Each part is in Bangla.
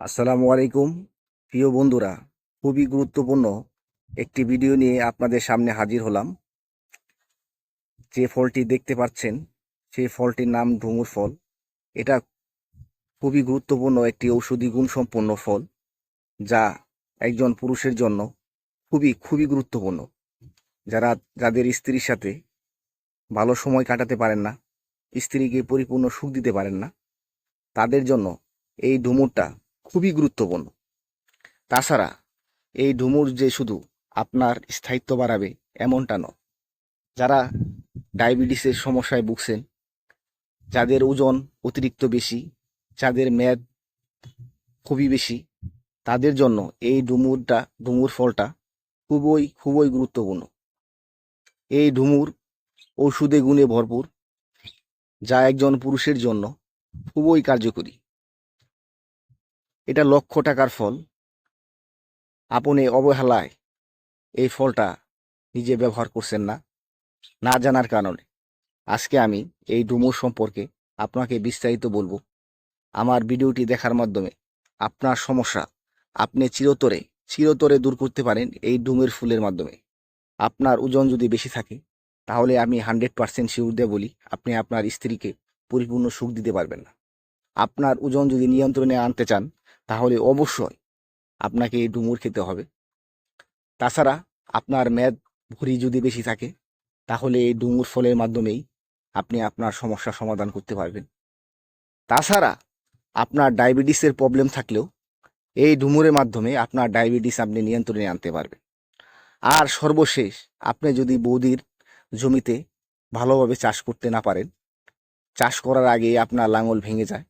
আসসালামু আলাইকুম, প্রিয় বন্ধুরা। খুবই গুরুত্বপূর্ণ একটি ভিডিও নিয়ে আপনাদের সামনে হাজির হলাম। যে ফলটি দেখতে পাচ্ছেন, সেই ফলটির নাম ডুমুর ফল। এটা খুবই গুরুত্বপূর্ণ একটি ঔষধি গুণসম্পন্ন ফল, যা একজন পুরুষের জন্য খুবই খুবই গুরুত্বপূর্ণ। যারা, যাদের স্ত্রীর সাথে ভালো সময় কাটাতে পারেন না, স্ত্রীকে পরিপূর্ণ সুখ দিতে পারেন না, তাদের জন্য এই ডুমুরটা খুবই গুরুত্বপূর্ণ। তাছাড়া এই ডুমুর যে শুধু আপনার স্থায়িত্ব বাড়াবে এমনটা নয়। যারা ডায়াবেটিসের সমস্যায় ভুগছেন, যাদের ওজন অতিরিক্ত বেশি, যাদের মেদ খুবই বেশি, তাদের জন্য এই ডুমুরটা, ডুমুর ফলটা খুবই খুবই গুরুত্বপূর্ণ। এই ডুমুর ঔষধে গুণে ভরপুর, যা একজন পুরুষের জন্য খুবই কার্যকরী। এটা লক্ষ টাকার ফল। আপনি অবহেলায় এই ফলটা নিজে ব্যবহার করছেন না না জানার কারণে। আজকে আমি এই ডুমুর সম্পর্কে আপনাকে বিস্তারিত বলব। আমার ভিডিওটি দেখার মাধ্যমে আপনার সমস্যা আপনি চিরতরে চিরতরে দূর করতে পারেন এই ডুমের ফুলের মাধ্যমে। আপনার ওজন যদি বেশি থাকে, তাহলে আমি হান্ড্রেড পার্সেন্ট শিউর দিয়ে বলি, আপনি আপনার স্ত্রীকে পরিপূর্ণ সুখ দিতে পারবেন না। আপনার ওজন যদি নিয়ন্ত্রণে আনতে চান তাহলে অবশ্যই আপনাকে এই ডুমুর খেতে হবে। তাছাড়া আপনার মেদ ভুঁড়ি যদি বেশি থাকে, তাহলে এই ডুমুর ফলের মাধ্যমেই আপনি আপনার সমস্যা সমাধান করতে পারবেন। তাছাড়া আপনার ডায়াবেটিসের প্রবলেম থাকলেও এই ডুমুরের মাধ্যমে আপনার ডায়াবেটিস আপনি নিয়ন্ত্রণে আনতে পারবেন। আর সর্বশেষ আপনি যদি বৌদির জমিতে ভালোভাবে চাষ করতে না পারেন, চাষ করার আগে আপনার লাঙল ভেঙে যায়,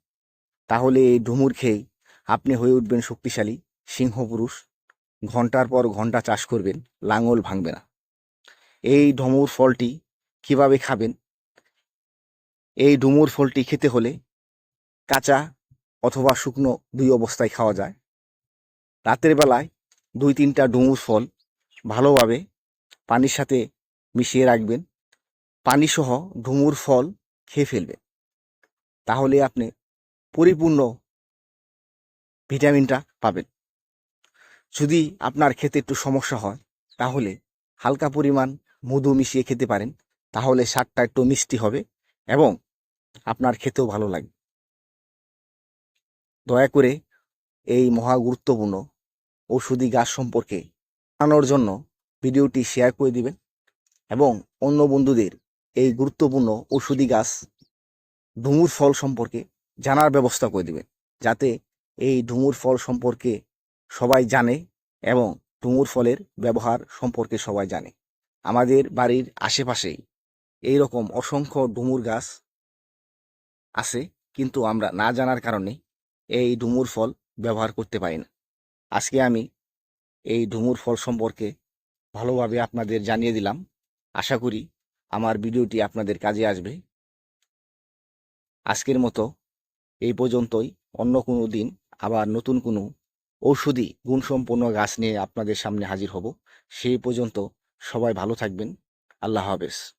তাহলে এই ডুমুর খেয়েই আপনি হয়ে উঠবেন শক্তিশালী সিংহ পুরুষ ঘণ্টার পর ঘণ্টা চাষ করবেন, লাঙল ভাঙবে না। এই ডুমুর ফলটি কীভাবে খাবেন? এই ডুমুর ফলটি খেতে হলে কাঁচা অথবা শুকনো দুই অবস্থায় খাওয়া যায়। রাতের বেলায় দুই তিনটা ডুমুর ফল ভালোভাবে পানির সাথে মিশিয়ে রাখবেন। পানিসহ ডুমুর ফল খেয়ে ফেলবেন। তাহলে আপনি পরিপূর্ণ ভিটামিনটা পাবেন। যদি আপনার খেতে একটু সমস্যা হয়, তাহলে হালকা পরিমাণ মধু মিশিয়ে খেতে পারেন, তাহলে স্বাদটা একটু মিষ্টি হবে এবং আপনার খেতেও ভালো লাগবে। দয়া করে এই মহা গুরুত্বপূর্ণ ঔষধি গাছ সম্পর্কে জানানোর জন্য ভিডিওটি শেয়ার করে দিবেন এবং অন্য বন্ধুদের এই গুরুত্বপূর্ণ ঔষধি গাছ ডুমুর ফল সম্পর্কে জানার ব্যবস্থা করে দিবেন, যাতে এই ডুমুর ফল সম্পর্কে সবাই জানে এবং ডুমুর ফলের ব্যবহার সম্পর্কে সবাই জানে। আমাদের বাড়ির আশেপাশেই এই রকম অসংখ্য ডুমুর গাছ আছে, কিন্তু আমরা না জানার কারণে এই ডুমুর ফল ব্যবহার করতে পারি না। আজকে আমি এই ডুমুর ফল সম্পর্কে ভালোভাবে আপনাদের জানিয়ে দিলাম। আশা করি আমার ভিডিওটি আপনাদের কাজে আসবে। আজকের মতো এই পর্যন্তই। অন্য কোনো দিন আবার নতুন কোনো ঔষধি গুণসম্পন্ন গাছ নিয়ে আপনাদের সামনে হাজির হব। সেই পর্যন্ত সবাই ভালো থাকবেন। আল্লাহ হাফেজ।